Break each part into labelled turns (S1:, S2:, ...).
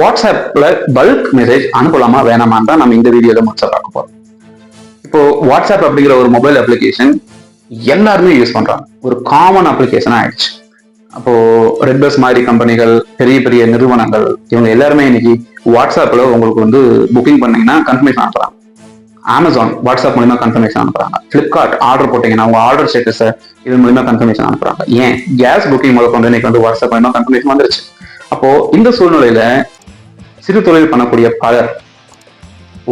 S1: வாட்ஸ்அப்ல bulk message அனுப்பலாமா வேணாமான்னு தான் நம்ம இந்த வீடியோல முடிச்ச பார்க்க போறோம். இப்போ வாட்ஸ்அப் அப்படிங்கிற ஒரு மொபைல் அப்ளிகேஷன் எல்லாருமே யூஸ் பண்றாங்க. ஒரு காமன் அப்ளிகேஷன் ஆயிடுச்சு. அப்போ ரெட் பஸ் மாதிரி கம்பெனிகள் பெரிய பெரிய நிறுவனங்கள் இவங்க எல்லாருமே இன்னைக்கு வாட்ஸ்அப்ல உங்களுக்கு வந்து புக்கிங் பண்ணீங்கன்னா கன்ஃபர்மேஷன் அனுப்புறாங்க அமேசான் வாட்ஸ்அப் மூலியமா கன்ஃபர்மேஷன் அனுப்புறாங்க. பிளிப்கார்ட் ஆர்டர் போட்டீங்கன்னா உங்க ஆர்டர் ஸ்டேட்டஸை இது மூலியமா கன்ஃபர்மேஷன் அனுப்புறாங்க. ஏன்? கேஸ் புக்கிங் முதல் கொண்டு இன்னைக்கு வந்து வாட்ஸ்அப் மூலியமா கன்ஃபர்மேஷன் வந்துருச்சு. அப்போ இந்த சூழ்நிலையில சிறு தொழில் பண்ணக்கூடிய பலர்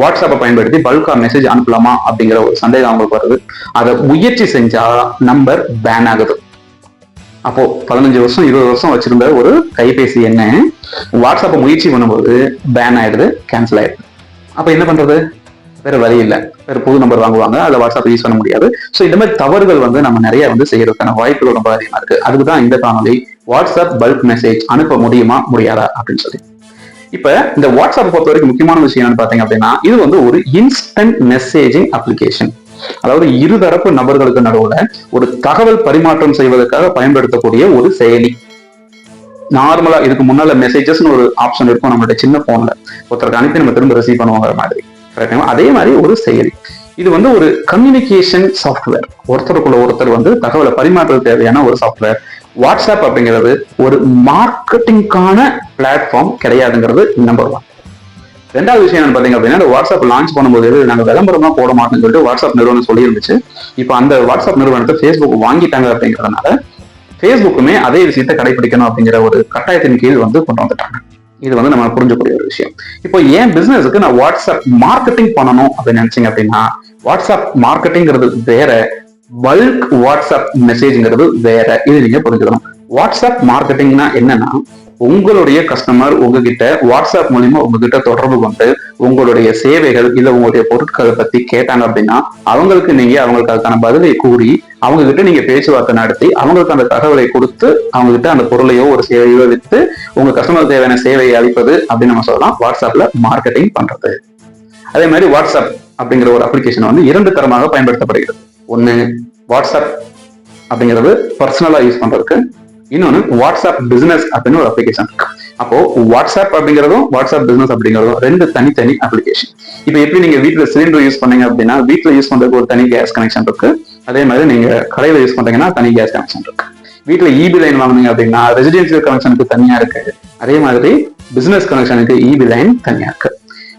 S1: வாட்ஸ்அப்பை பயன்படுத்தி பல்கா மெசேஜ் அனுப்பலாமா அப்படிங்கிற ஒரு சந்தேகம் அவங்களுக்கு வருது. அதை முயற்சி செஞ்சா நம்பர் பேன் ஆகுது. அப்போ பதினஞ்சு வருஷம் இருபது வருஷம் வச்சிருந்த ஒரு கைபேசி என்ன வாட்ஸ்அப்பை முயற்சி பண்ணும்போது பேன் ஆயிடுது கேன்சல் ஆயிடுது. அப்ப என்ன பண்றது? வேற வழி இல்லை. வேற புது நம்பர் வாங்குவாங்க அதில் வாட்ஸ்அப் யூஸ் பண்ண முடியாது. ஸோ இந்த மாதிரி தவறுகள் வந்து நம்ம நிறைய வந்து செய்யறதுக்கான வாய்ப்புகள் ரொம்ப அதிகமா இருக்கு. அதுக்கு தான் இந்த காணொலி வாட்ஸ்அப் பல்க் மெசேஜ் அனுப்ப முடியுமா முடியாதா அப்படின்னு சொல்லி. இப்ப இந்த வாட்ஸ்அப் பொறுத்த வரைக்கும் முக்கியமான விஷயம் என்னன்னு பாத்தீங்க அப்படின்னா இது வந்து ஒரு இன்ஸ்டன்ட் மெசேஜிங் அப்ளிகேஷன் அதாவது இருதரப்பு நபர்களுக்கு நடுவுல ஒரு தகவல் பரிமாற்றம் செய்வதற்காக பயன்படுத்தக்கூடிய ஒரு செயலி. நார்மலா இதுக்கு முன்னால மெசேஜஸ்னு ஒரு ஆப்ஷன் இருக்கும் நம்மளுடைய சின்ன போன்ல ஒருத்தருக்கு அனுப்பி நம்ம திரும்ப ரிசீவ் பண்ணுவாங்க மாதிரி. அதே மாதிரி ஒரு செயலி. இது வந்து ஒரு கம்யூனிகேஷன் சாஃப்ட்வேர் ஒருத்தருக்குள்ள ஒருத்தர் வந்து தகவலை பரிமாற்ற தேவையான ஒரு சாஃப்ட்வேர் வாட்ஸ்அப் அப்படிங்கிறது ஒரு மார்க்கெட்டிங்கான பிளாட்ஃபார்ம் கிடையாதுங்கிறது நம்பர் ஒன் ரெண்டாவது விஷயம் என்ன பாத்தீங்க அப்படின்னா வாட்ஸ்அப் லான்ச் பண்ணும்போது நாங்கள் விளம்பரமா போட மாட்டோம்னு சொல்லிட்டு வாட்ஸ்அப் நிறுவனம் சொல்லியிருந்துச்சு. இப்போ அந்த வாட்ஸ்அப் நிறுவனத்தை ஃபேஸ்புக் வாங்கிட்டாங்க அப்படிங்கிறதுனால ஃபேஸ்புக்குமே அதே விஷயத்தை கடைபிடிக்கணும் அப்படிங்கிற ஒரு கட்டாயத்தின் கீழ் வந்து கொண்டு வந்துட்டாங்க. இது வந்து நம்ம புரிஞ்சக்கூடிய ஒரு விஷயம். இப்போ ஏன் பிசினஸுக்கு நான் வாட்ஸ்அப் மார்க்கெட்டிங் பண்ணணும் அப்படின்னு நினைச்சிங்க அப்படின்னா வாட்ஸ்அப் மார்க்கெட்டிங்கிறது வேற பல்க் வாட்ஸ்அப் மெசேஜ்ங்கிறது வேற. இது நீங்க புரிஞ்சுக்கணும். வாட்ஸ்அப் மார்க்கெட்டிங்னா என்னன்னா உங்களுடைய கஸ்டமர் உங்ககிட்ட வாட்ஸ்அப் மூலியமா உங்ககிட்ட தொடர்பு கொண்டு உங்களுடைய சேவைகள் இல்ல உங்களுடைய பொருட்களை பத்தி கேட்டாங்க அப்படின்னா அவங்களுக்கு நீங்க அவங்களுக்கு அதுக்கான பதிலை கூறி அவங்க கிட்ட நீங்க பேச்சுவார்த்தை நடத்தி அவங்களுக்கு அந்த தகவலை கொடுத்து அவங்க கிட்ட அந்த பொருளையோ ஒரு சேவையோ வித்து உங்க கஸ்டமர் தேவையான சேவையை அளிப்பது அப்படின்னு நம்ம சொல்லலாம் வாட்ஸ்அப்ல மார்க்கெட்டிங் பண்றது. அதே மாதிரி வாட்ஸ்அப் அப்படிங்கிற ஒரு அப்ளிகேஷன் வந்து இரண்டு தரமாக பயன்படுத்தப்படுகிறது. ஒன்னு வாட்ஸ்அப் அப்படிங்கிறது பர்சனலா யூஸ் பண்றதுக்கு இன்னொன்னு வாட்ஸ்அப் பிசினஸ் அப்படின்னு ஒரு அப்ளிகேஷன் இருக்கு அப்போ வாட்ஸ்அப் அப்படிங்கிறதும் வாட்ஸ்அப் பிசினஸ் அப்படிங்கிறதும் ரெண்டு தனித்தனி அப்ளிகேஷன் இப்போ எப்படி நீங்க வீட்டுல சிலிண்டர் யூஸ் பண்ணீங்க அப்படின்னா வீட்டுல யூஸ் பண்றதுக்கு ஒரு தனி கேஸ் கனெக்ஷன் இருக்கு. அதே மாதிரி நீங்க கடையில யூஸ் பண்றீங்கன்னா தனி கேஸ் கனெக்ஷன் இருக்கு. வீட்டுல இபி லைன் வாங்குனீங்க அப்படின்னா ரெசிடென்சியல் கனெக்ஷனுக்கு தனியா இருக்கு. அதே மாதிரி பிசினஸ் கனெக்ஷனுக்கு இபி லைன் தனியா இருக்கு.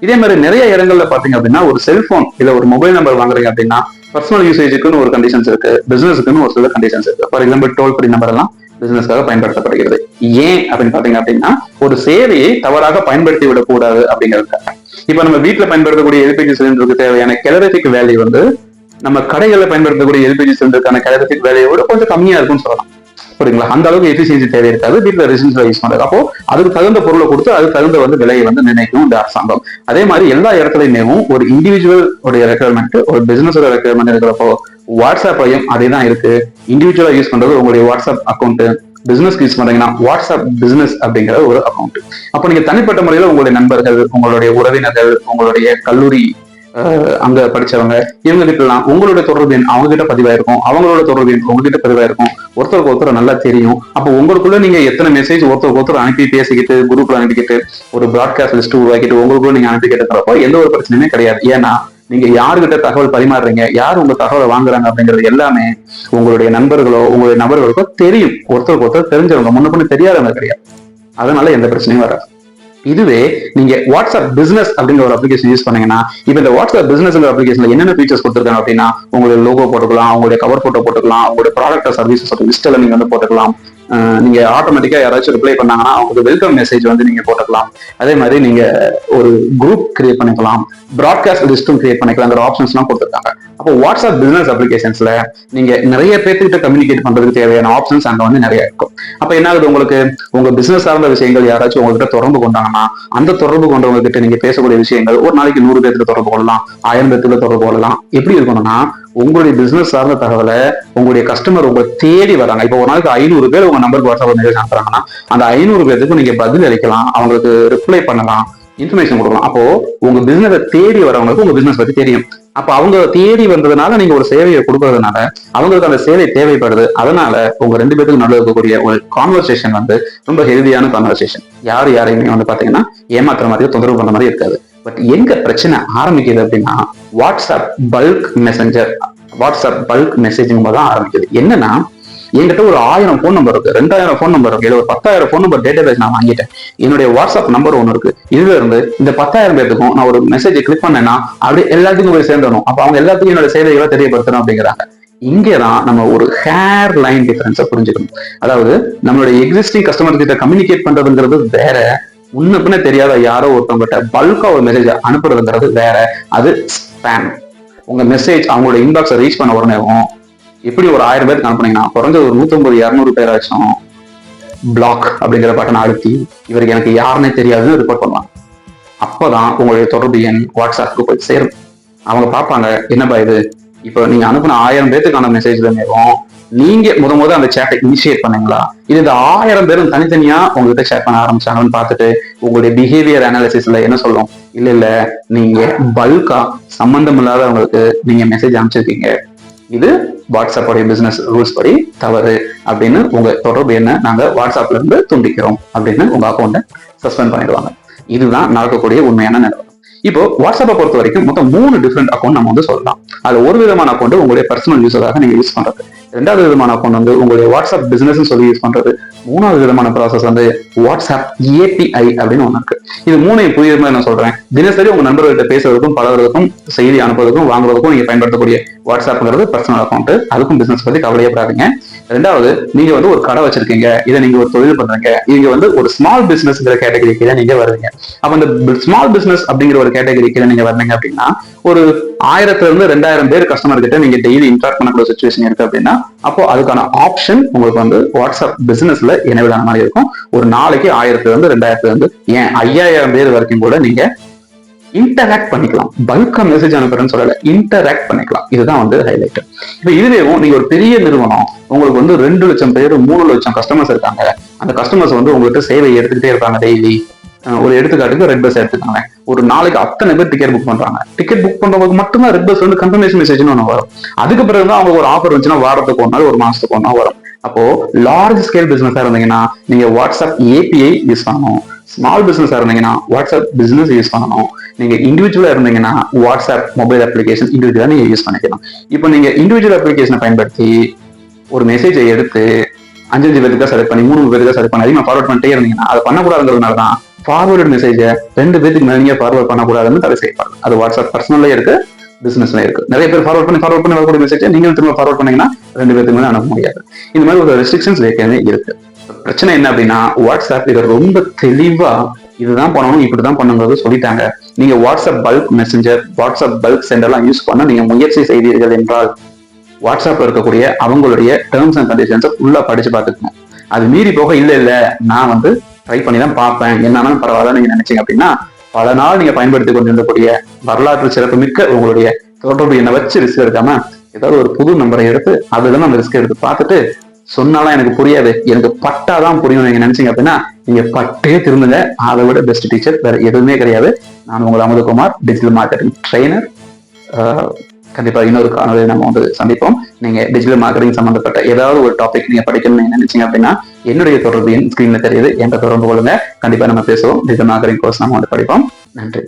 S1: இதே மாதிரி நிறைய இடங்கள்ல பாத்தீங்க அப்படின்னா ஒரு செல்போன் இல்ல ஒரு மொபைல் நம்பர் வாங்குறீங்க அப்படின்னா பர்சனல் யூசேஜுக்குன்னு ஒரு கண்டிஷன்ஸ் இருக்கு பிசினஸுக்குன்னு ஒரு சில கண்டிஷன்ஸ் இருக்கு. For example toll free number எல்லாம் பிசினஸ்க்காக பயன்படுத்தப்படுகிறது. ஏன் அப்படின்னு பாத்தீங்க அப்படின்னா ஒரு சேவையை தவறாக பயன்படுத்தி விடக்கூடாது அப்படிங்கிறதுக்காக. இப்ப நம்ம வீட்டுல பயன்படுத்தக்கூடிய எல்பிஜி சிலிண்டருக்கு தேவையான கெலரிஃபிக் வேல்யூ வந்து நம்ம கடைகளில் பயன்படுத்தக்கூடிய எல்பிஜி சிலிண்டருக்கான கெலரிஃபிக் வேலையோட கொஞ்சம் கம்மியா இருக்கும்னு சொல்லலாம். புரியுங்களா அந்த அளவுக்கு எஃபிஷியன்சி தேவை இருக்காது. வீட்டுல ரெசிடென்ஸ்ல யூஸ் பண்றது அப்போ அதுக்கு தகுந்த பொருளை கொடுத்து அதுக்கு தகுந்த வந்து விலையை வந்து நினைக்கும் இந்த அரசாங்கம். அதே மாதிரி எல்லா இடத்துலையுமேவும் ஒரு இண்டிவிஜுவல் உடைய ரெக்குயர்மெண்ட் ஒரு பிசினஸோட ரெக்குயர்மெண்ட் இருக்கிறப்போ வாட்ஸ்அப்லையும் அதே தான் இருக்கு. இண்டிவிஜுவலா யூஸ் பண்றது உங்களுடைய வாட்ஸ்அப் அக்கௌண்ட் பிசினஸ் யூஸ் பண்றீங்கன்னா வாட்ஸ்அப் பிசினஸ் அப்படிங்கிற ஒரு அக்கௌண்ட் அப்போ நீங்க தனிப்பட்ட முறையில உங்களுடைய நண்பர்கள் உங்களுடைய உறவினர்கள் உங்களுடைய கல்லூரி அங்க படிச்சவங்க இவங்க கிட்ட எல்லாம் உங்களுடைய தொடர்பு எண் அவங்க கிட்ட பதிவாயிருக்கும் அவங்களோட தொடர்பு எண் உங்ககிட்ட பதிவாயிருக்கும். ஒருத்தருக்கு ஒருத்தர் நல்லா தெரியும். அப்போ உங்களுக்குள்ள நீங்க எத்தனை மெசேஜ் ஒருத்தருக்கு ஒருத்தர் அனுப்பி பேசிக்கிட்டு குரூப்ல அனுப்பிக்கிட்டு ஒரு ப்ராட்காஸ்ட் லிஸ்ட் உருவாக்கிட்டு உங்களுக்குள்ள நீங்க அனுப்பிக்கிட்டு இருக்கிறப்போ எந்த ஒரு பிரச்சனையுமே கிடையாது. ஏன்னா நீங்க யாருகிட்ட தகவல் பரிமாறுறீங்க? யார் உங்க தகவலை வாங்குறாங்க அப்படிங்கிறது எல்லாமே உங்களுடைய நண்பர்களோ உங்களுடைய நபர்களுக்கோ தெரியும். ஒருத்தருக்கு ஒருத்தர் தெரிஞ்சவங்க. முன்ன பண்ண தெரியாதவங்க கிடையாது. அதனால எந்த பிரச்சனையும் வராது. இதுவே நீங்க வாட்ஸ்அப் பிசினஸ் அப்படிங்கிற ஒரு அப்ளிகேஷன் யூஸ் பண்ணீங்கன்னா இப்போ இந்த வாட்ஸ்அப் பிசினஸ் அப்ளிகேஷன்ல என்னென்ன ஃபீச்சர்ஸ் கொடுத்துருக்காங்க அப்படின்னா உங்களுடைய லோகோ போட்டுக்கலாம் உங்களுடைய கவர் போட்டோ போட்டுக்கலாம் உங்களுடைய ப்ராடக்ட் சர்வீசஸ் லிஸ்ட்ல நீங்க வந்து போட்டுக்கலாம். நீங்க ஆட்டோமேட்டிக்கா யாராச்சும் ரிப்ளை பண்ணாங்கன்னா அவங்களுக்கு வெல்கம் மெசேஜ் வந்து நீங்க போட்டுக்கலாம். அதே மாதிரி நீங்க ஒரு குரூப் கிரியேட் பண்ணிக்கலாம். ப்ராட்காஸ்ட் லிஸ்ட்டும் கிரியேட் பண்ணிக்கலாங்கிற ஆப்ஷன்ஸ் எல்லாம் கொடுத்துருக்காங்க. அப்போ வாட்ஸ்அப் பிசினஸ் அப்ளிகேஷன்ஸ்ல நீங்க நிறைய பேர்த்துக்கிட்ட கம்யூனிகேட் பண்றதுக்கு தேவையான ஆப்ஷன்ஸ் அங்க வந்து நிறைய இருக்கும். அப்ப என்ன ஆகுது உங்களுக்கு? உங்க பிசினஸ் சார்ந்த விஷயங்கள் யாராச்சும் உங்ககிட்ட தொடர்பு கொண்டாங்கன்னா அந்த தொடர்பு கொண்டவங்க கிட்ட நீங்க பேசக்கூடிய விஷயங்கள் ஒரு நாளைக்கு நூறு பேர்த்துல தொடர்பு கொள்ளலாம் ஆயிரம் பேர்த்துல தொடர்பு கொள்ளலாம். எப்படி இருக்கணும்னா உங்களுடைய பிசினஸ் சார்ந்த தகவலை உங்களுடைய கஸ்டமர் உங்களை தேடி வராங்க. இப்போ ஒரு நாளைக்கு ஐநூறு பேர் உங்க நம்பருக்கு வாட்ஸ்அப் மெசேஜ் அனுப்புறாங்கன்னா அந்த ஐநூறு பேருக்கு நீங்க பதில் அளிக்கலாம் அவங்களுக்கு ரிப்ளை பண்ணலாம் இன்ஃபர்மேஷன் கொடுக்கலாம். அப்போ உங்க பிசினஸை தேடி வரவங்களுக்கு உங்க பிசினஸ் பத்தி தெரியும். அப்ப அவங்க தேடி வந்ததுனால நீங்க ஒரு சேவையை கொடுக்கறதுனால அவங்களுக்கு அந்த சேவை தேவைப்படுது. அதனால உங்க ரெண்டு பேருக்கும் நடுவில் இருக்கக்கூடிய ஒரு கான்வர்சேஷன் வந்து ரொம்ப ஹெல்தியான கான்வர்சேஷன் யார் யாரையுமே வந்து பாத்தீங்கன்னா ஏமாத்துற மாதிரி தொந்தரவு பண்ண மாதிரி இருக்காது. பட் எங்க பிரச்சனை ஆரம்பிக்குது அப்படின்னா WhatsApp bulk messenger WhatsApp bulk messaging தான் ஆரம்பிக்குது. என்னன்னா என்கிட்ட ஒரு ஆயிரம் ஃபோன் நம்பர் இருக்கு. ரெண்டாயிரம் ஃபோன் நம்பர் இருக்கு. இல்ல ஒரு பத்தாயிரம் ஃபோன் நம்பர் டேட்டா பேஸ் நான் வாங்கிட்டேன். என்னுடைய வாட்ஸ்அப் நம்பர் ஒன்று இருக்கு. இதுல இருந்து இந்த பத்தாயிரம் பேருக்கும் நான் ஒரு மெசேஜ் கிளிக் பண்ணேன்னா அப்படியே எல்லாத்துக்கும் போய் சேர்ந்துடணும். அப்ப அவங்க எல்லாத்துக்கும் என்னோட சேவைகளை தெரியப்படுத்தணும் அப்படிங்கிறாங்க. இங்கேதான் நம்ம ஒரு ஹேர் லைன் டிஃபரன்ஸை புரிஞ்சுக்கணும். அதாவது நம்மளுடைய எக்ஸிஸ்டிங் கஸ்டமர் கிட்ட கம்யூனிகேட் பண்றதுங்கிறது வேற. உன்ன தெரியாத யாரோ ஒருத்தவங்கிட்ட பல்கா ஒரு மெசேஜ் அனுப்புறதுங்கிறது வேற. அது ஸ்பேம் உங்க மெசேஜ் அவங்களோட இன்பாக்ஸை ரீச் பண்ண உடனேவும் எப்படி ஒரு ஆயிரம் பேருக்கு அனுப்புனீங்கன்னா குறைஞ்ச ஒரு நூற்றம்பது இரநூறு பேராச்சும் பிளாக் அப்படிங்கிற பட்டனை அழுத்தி இவருக்கு எனக்கு யாருன்னே தெரியாதுன்னு ரிப்போர்ட் பண்ணுவாங்க அப்போதான் உங்களுடைய தொடர்பு எண் வாட்ஸ்அப்புக்கு போய் சேரும். அவங்க பார்ப்பாங்க என்னப்பா இது? இப்போ நீங்க அனுப்புன ஆயிரம் பேத்துக்கான மெசேஜ் தானேவும் நீங்க முத முத அந்த சேட்டை இனிஷியேட் பண்ணீங்களா? இது இந்த ஆயிரம் பேரும் தனித்தனியா உங்ககிட்ட ஷேர் பண்ண ஆரம்பிச்சாங்கன்னு பார்த்துட்டு உங்களுடைய பிஹேவியர் அனாலிசிஸ்ல என்ன சொல்லும்? இல்ல இல்ல நீங்க பல்கா சம்பந்தம் இல்லாதவங்களுக்கு நீங்க மெசேஜ் அனுப்பிச்சிருக்கீங்க. இது வாட்ஸ்அப்போடைய பிசினஸ் ரூல்ஸ் படி தவறு அப்படின்னு உங்க தொடர்பு என்ன நாங்க வாட்ஸ்அப்ல இருந்து துண்டிக்கிறோம் அப்படின்னு உங்க அக்கௌண்ட்டை சஸ்பெண்ட் பண்ணிடுவாங்க. இதுதான் நடக்கக்கூடிய உண்மையான நிலவரம் இப்போ வாட்ஸ்அப்பை பொறுத்த வரைக்கும் மொத்தம் மூணு டிஃப்ரெண்ட் அக்கௌண்ட் நம்ம வந்து சொல்லலாம். அது ஒரு விதமான அக்கௌண்ட் உங்களுடைய பர்சனல் யூஸராக நீங்க யூஸ் பண்றது. ரெண்டாவது விதமான அக்கௌண்ட் வந்து உங்களுடைய வாட்ஸ்அப் பிசினஸ் சொல்லி யூஸ் பண்றது. மூணாவது விதமான ப்ராசஸ் வந்து வாட்ஸ்அப் ஏபிஐ அப்படின்னு ஒன்று இருக்கு. இது மூணையும் புரியுற மாதிரி நான் சொல்றேன். தினசரி உங்க நண்பர்கள்ட்ட பேசுறதுக்கும் பழகிறதுக்கும் செய்தி அனுப்புறதுக்கும் வாங்குறதுக்கும் நீங்க பயன்படுத்தக்கூடிய வாட்ஸ்அப்ங்கிறது பர்சனல் அக்கௌண்ட் அதுக்கும் பிசினஸ் பத்தி கவலையப்படாதீங்க. ரெண்டாவது நீங்க வந்து ஒரு கடை வச்சிருக்கீங்க. இதை நீங்க ஒரு தொழில் பண்றீங்க. இங்க வந்து ஒரு ஸ்மால் பிசினஸ்ங்கிற கேட்டகரிக்கு தான் நீங்க வருவீங்க அப்ப அந்த ஸ்மால் பிசினஸ் அப்படிங்கிற ஒரு கேட்டகரிக்கு நீங்க வர்றீங்க அப்படின்னா ஒரு ஆயிரத்துல இருந்து ரெண்டாயிரம் பேர் கஸ்டமர் கிட்ட நீங்க டெய்லி இன்ட்ராக்ட் பண்ணக்கூடிய சுச்சுவேஷன் இருக்கு அப்படின்னா அப்போ அதுக்கான ஆப்ஷன் உங்களுக்கு வந்து வாட்ஸ்அப் பிசினஸ்ல எனேபிள் ஆன மாதிரி இருக்கும். ஒரு நாளைக்கு ஆயிரத்துல இருந்து ரெண்டாயிரத்துல இருந்து ஏன் ஐயாயிரம் பேர் வரைக்கும் கூட நீங்க இன்டராக்ட் பண்ணிக்கலாம். பல்கா மெசேஜ் அனுப்புறேன்னு சொல்லல இன்டராக்ட் பண்ணிக்கலாம். இதுதான் வந்து ஹைலைட் இப்போ இதுவேவும் நீங்க ஒரு பெரிய நிறுவனம் உங்களுக்கு வந்து ரெண்டு லட்சம் பேர் மூணு லட்சம் கஸ்டமர்ஸ் இருக்காங்க. அந்த கஸ்டமர்ஸ் வந்து உங்கள்கிட்ட சேவை எடுத்துக்கிட்டே இருப்பாங்க டெய்லி ஒரு எடுத்துக்காட்டுக்கு ரெட் பஸ் எடுத்துக்காங்க ஒரு நாளைக்கு அத்தனை பேர் டிக்கெட் புக் பண்றாங்க. டிக்கெட் புக் பண்றவங்க மட்டும்தான் ரெட் பஸ் வந்து கன்ஃபர்மேஷன் மெசேஜ்னு ஒன்று வரும். அதுக்கு பிறகு தான் அவங்களுக்கு ஒரு ஆஃபர் வந்துச்சுன்னா வாரத்துக்கு ஒன்றா ஒரு மாசத்துக்கு ஒன்றா வரும். அப்போ லார்ஜ் ஸ்கேல் பிசினஸா இருந்தீங்கன்னா நீங்க வாட்ஸ்அப் ஏபிஐ யூஸ் பண்ணணும். ஸ்மால் பிசினஸா இருந்தீங்கன்னா வாட்ஸ்அப் பிசினஸ் யூஸ் பண்ணணும். நீங்க இண்டிவிஜுவலா இருந்தீங்கன்னா வாட்ஸ்அப் மொபைல் அப்ளிகேஷன் இண்டிவிஜுவலா நீங்க யூஸ் பண்ணிக்கலாம். இப்போ நீங்க இண்டிவிஜுவல் அப்ளிகேஷனை பயன்படுத்தி ஒரு மெசேஜை எடுத்து அஞ்சஞ்சு பேருக்கு செலக்ட் பண்ணி மூணு பேருக்கு செலக்ட் பண்ணி அதிகமாக ஃபார்வர்ட் பண்ணிட்டே இருந்தீங்கன்னா அதை பண்ணக்கூடாதுங்கிறதுனால தான் ஃபார்வர்டு மெசேஜை ரெண்டு பேருக்கு மேலே நீங்க ஃபார்வர்ட் பண்ணக்கூடாதுன்னு தடை செய்யப்பாங்க அது வாட்ஸ்அப் பர்சனல்ல இருக்கு பிசினஸ்ல இருக்கு. நிறைய பேர் ஃபார்வர்ட் பண்ணி ஃபார்வர்ட் பண்ணி வரக்கூடிய மெசேஜ் நீங்களும் திரும்ப ஃபார்வர்ட் பண்ணீங்கன்னா ரெண்டு பேருக்கு மேலே அனுப்ப முடியாது. இந்த மாதிரி ஒரு ரெஸ்ட்ரிக்ஷன்ஸ் ஏற்கனவே இருக்கு. பிரச்சனை என்ன அப்படின்னா வாட்ஸ்அப் இதை ரொம்ப தெளிவா இதுதான் பண்ணணும் இப்படிதான் பண்ணுங்கிறது சொல்லிட்டாங்க. நீங்க WhatsApp bulk messenger WhatsApp bulk சென்டர்லாம் use பண்ண நீங்க முயற்சி செய்தீர்கள் என்றால் வாட்ஸ்அப்ல இருக்கக்கூடிய அவங்களுடைய டேர்ம்ஸ் அண்ட் கண்டிஷன்ஸை ஃபுல்லா படிச்சு பார்த்துக்கணும். அது மீறி போக இல்லை இல்லை. நான் வந்து ட்ரை பண்ணி தான் பார்ப்பேன் என்னன்னாலும் பரவாயில்ல நீங்க நினைச்சீங்க அப்படின்னா பல நாள் நீங்க பயன்படுத்தி கொண்டிருந்தக்கூடிய வரலாற்று சிறப்பு மிக்க உங்களுடைய தொடர்பு என்னை வச்சு ரிஸ்க் எடுக்காம ஏதாவது ஒரு புது நம்பரை எடுத்து அதுதான் அந்த ரிஸ்க் எடுத்து பார்த்துட்டு சொன்னாலும் எனக்கு புரியாது. எனக்கு பட்டாதான் புரியும் நீங்க நினைச்சீங்க அப்படின்னா நீங்க பட்டே திருந்துங்க. அதை விட பெஸ்ட் டீச்சர் வேற எதுவுமே கிடையாது. நான் உங்கள் அமுதகுமார் டிஜிட்டல் மார்க்கெட்டிங் ட்ரெயினர் கண்டிப்பா இன்னொரு காணொலி நம்ம வந்து சந்திப்போம். நீங்க டிஜிட்டல் மார்க்கெட்டிங் சம்பந்தப்பட்ட ஏதாவது ஒரு டாபிக் நீங்க படிக்கணும்னு நினைச்சீங்க அப்படின்னா என்னுடைய தொடர்பு என் ஸ்கிரீன்ல தெரியுது. என்ற தொடர்பு கொள்ளுங்க. கண்டிப்பா நம்ம பேசுவோம். டிஜிட்டல் மார்க்கெட்டிங் கோர்ஸ் நம்ம வந்து படிப்போம். நன்றி.